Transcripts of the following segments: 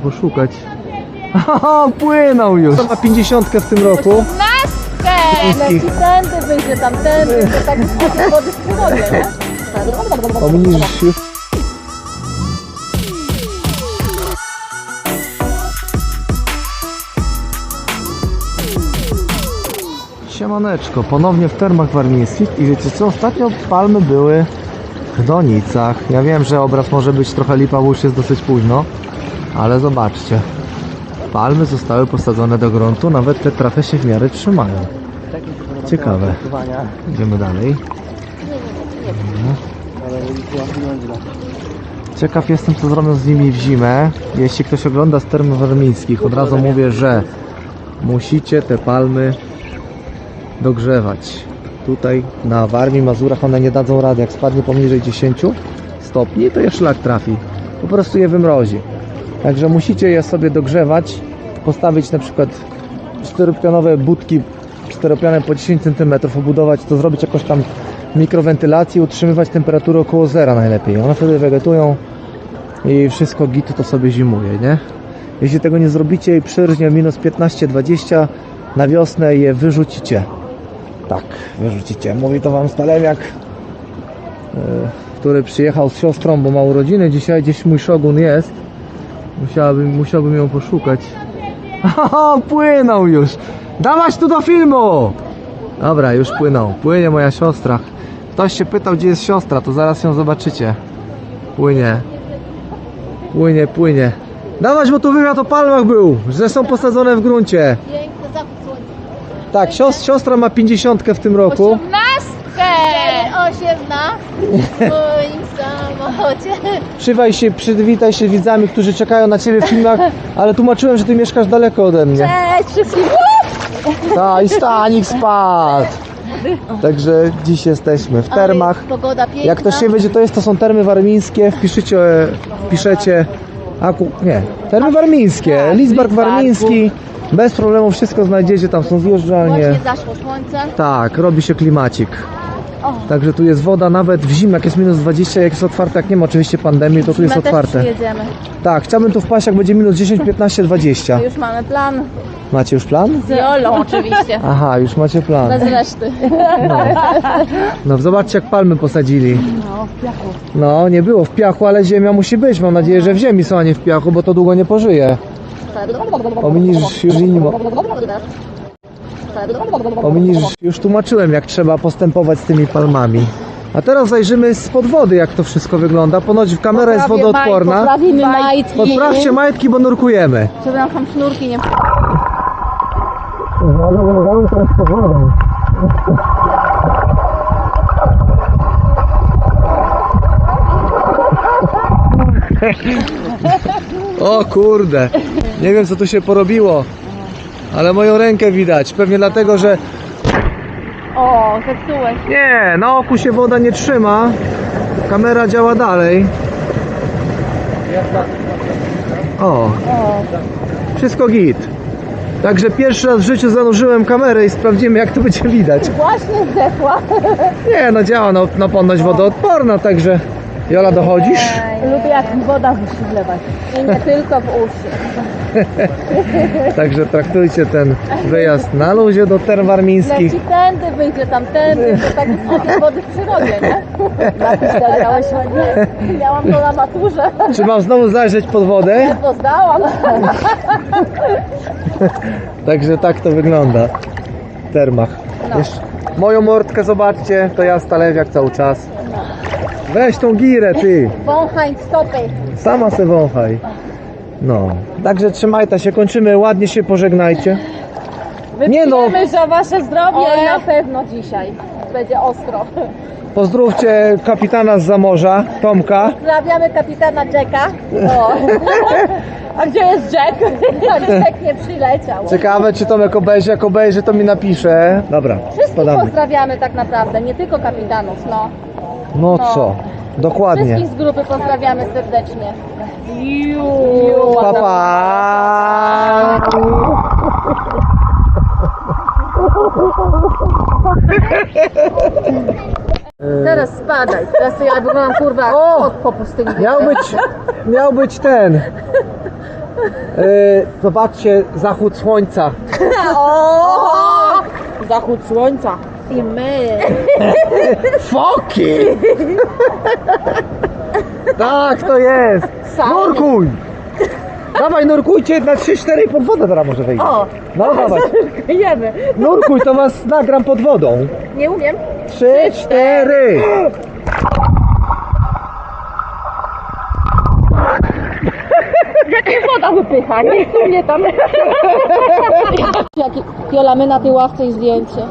Poszukać. Haha, płynął już! To ma 50 w tym roku. Maskę! Leci tędy, wyjdzie tamtędy, to tak z wody w przyrodzie, nie? Już. Siemaneczko, ponownie w termach warmińskich i wiecie co, ostatnio palmy były w Donicach. Ja wiem, że obraz może być trochę lipa, bo już jest dosyć późno, ale zobaczcie. Palmy zostały posadzone do gruntu, nawet te trafy się w miarę trzymają. Ciekawe. Idziemy dalej. Ciekaw jestem, co zrobią z nimi w zimę. Jeśli ktoś ogląda z term warmińskich, od razu mówię, że musicie te palmy dogrzewać. Tutaj na Warmii, Mazurach one nie dadzą rady. Jak spadnie poniżej 10 stopni, to je szlak trafi. Po prostu je wymrozi. Także musicie je sobie dogrzewać. Postawić na przykład czteropionowe budki czteropiane po 10 cm, obudować to, zrobić jakąś tam mikrowentylację, utrzymywać temperaturę około zera najlepiej. One wtedy wegetują i wszystko git to sobie zimuje, nie? Jeśli tego nie zrobicie i przyrżnie minus 15-20 na wiosnę je wyrzucicie. Tak, wyrzucicie. Mówi to wam Stalemiak, yy, który przyjechał z siostrą, bo ma urodziny. Dzisiaj gdzieś mój szogun jest. Musiałbym, musiałbym ją poszukać. Haha, płynął już! Dawać tu do filmu! Dobra, już płynął. Płynie moja siostra. Ktoś się pytał, gdzie jest siostra, to zaraz ją zobaczycie. Płynie. Płynie, płynie. Dawać, bo tu wywiad o palmach był, że są posadzone w gruncie. Tak, sios- siostra ma 50 w tym roku. Maskę! Osiemna w swoim samochodzie. Przywaj się, przywitaj się widzami, którzy czekają na ciebie w filmach, ale tłumaczyłem, że ty mieszkasz daleko ode mnie. Cześć wszystkim! Tak, i stanik spadł. Także dziś jesteśmy w termach. Pogoda piękna. Jak ktoś nie wiedzie, to jest, to są termy warmińskie. Wpiszecie, e, piszecie. Aku, nie, termy warmińskie. Tak, Lisbark Lidzbarku. warmiński. Bez problemu wszystko znajdziecie, tam są zjeżdżalnie. Właśnie zaszło słońce. Tak, robi się klimacik. O. Także tu jest woda nawet w zimę, jak jest minus 20, jak jest otwarte, jak nie ma oczywiście pandemii, to tu jest My też otwarte. przyjedziemy. Tak, chciałbym tu wpaść, jak będzie minus 10, 15, 20. Już mamy plan. Macie już plan? Z Jolą oczywiście. Aha, już macie plan. Bez reszty. No, no zobaczcie, jak palmy posadzili. No, w piachu. No, nie było w piachu, ale ziemia musi być. Mam nadzieję, że w ziemi są, a nie w piachu, bo to długo nie pożyje. Ominisz już inni mo- Ominisz już tłumaczyłem, jak trzeba postępować z tymi palmami. A teraz zajrzymy spod wody, jak to wszystko wygląda. Ponoć kamera jest wodoodporna. Poprawimy majtki. Podprawcie majtki, bo nurkujemy. Żeby nam tam sznurki nie... O kurde, nie wiem co tu się porobiło, ale moją rękę widać. Pewnie dlatego, że O, zepsułeś. nie, na oku się woda nie trzyma. Kamera działa dalej. O, O, wszystko git. Także pierwszy raz w życiu zanurzyłem kamerę i sprawdzimy jak to będzie widać. właśnie zdechła. Nie, no działa, no, no ponoć wodoodporna, także Jola dochodzisz? Lubię jak woda musi wlewać. I nie tylko w uszy. Także traktujcie ten wyjazd na luzie do term warmińskich. Leci tędy, wyjdzie tamtędy, to tak z wody w przyrodzie, nie? Napisz ładnie. Miałam to na maturze. Czy mam znowu zajrzeć pod wodę? To zdałam. Także tak to wygląda w termach. No. Jeszcze moją mordkę zobaczcie, to ja stalewiak cały czas. Weź tą girę ty, Wąchaj stopy. sama se wąchaj. No, także trzymajcie się, kończymy, ładnie się pożegnajcie. Nie no. Za wasze zdrowie. O, na pewno dzisiaj. Będzie ostro. Pozdrówcie kapitana z zamorza, Tomka. Pozdrawiamy kapitana Jacka. O. A gdzie jest Jack? Jack nie przyleciał. Ciekawe czy Tomek obejrzy, jak obejrzy to mi napisze. Dobra, Wszystkich spadamy. pozdrawiamy tak naprawdę, nie tylko kapitanów, no. No co, dokładnie. Wszystkich z grupy pozdrawiamy serdecznie. Pa, pa. Teraz spadaj. Teraz to ja wyglądam kurwa O! po pustyni. Miał być, miał być ten. Yy, zobaczcie zachód słońca. O! Zachód słońca. I my. Foki! tak, to jest. Sami. Nurkuj! Dawaj, nurkujcie na 3-4 i pod wodę teraz może wejdzie. O! No dawaj. Jemy. Nurkuj, to was nagram pod wodą. Nie umiem. 3, 4. Jak woda wypycha, nie chcę mnie tam. Jola, my na tej ławce i zdjęcie.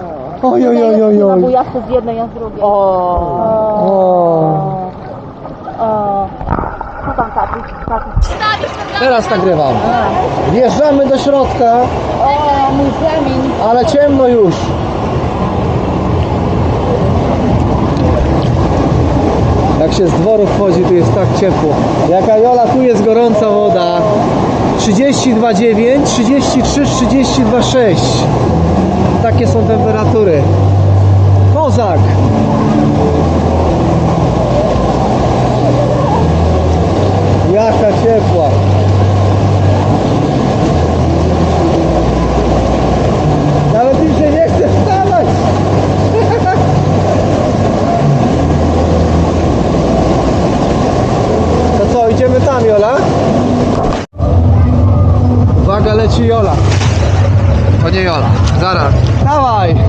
Oj, oj, oj, oj, oj. bujawce z jednej, a z drugiej. O. O. O. Co tam tatuś? Teraz nagrywam. Wjeżdżamy do środka, O, mój plemień. ale ciemno już. Jak się z dworu wchodzi, tu jest tak ciepło. Jaka Jola, tu jest gorąca woda. 32,9, 33, 32,6. Takie są temperatury. Kozak. Zaraz. Dawaj!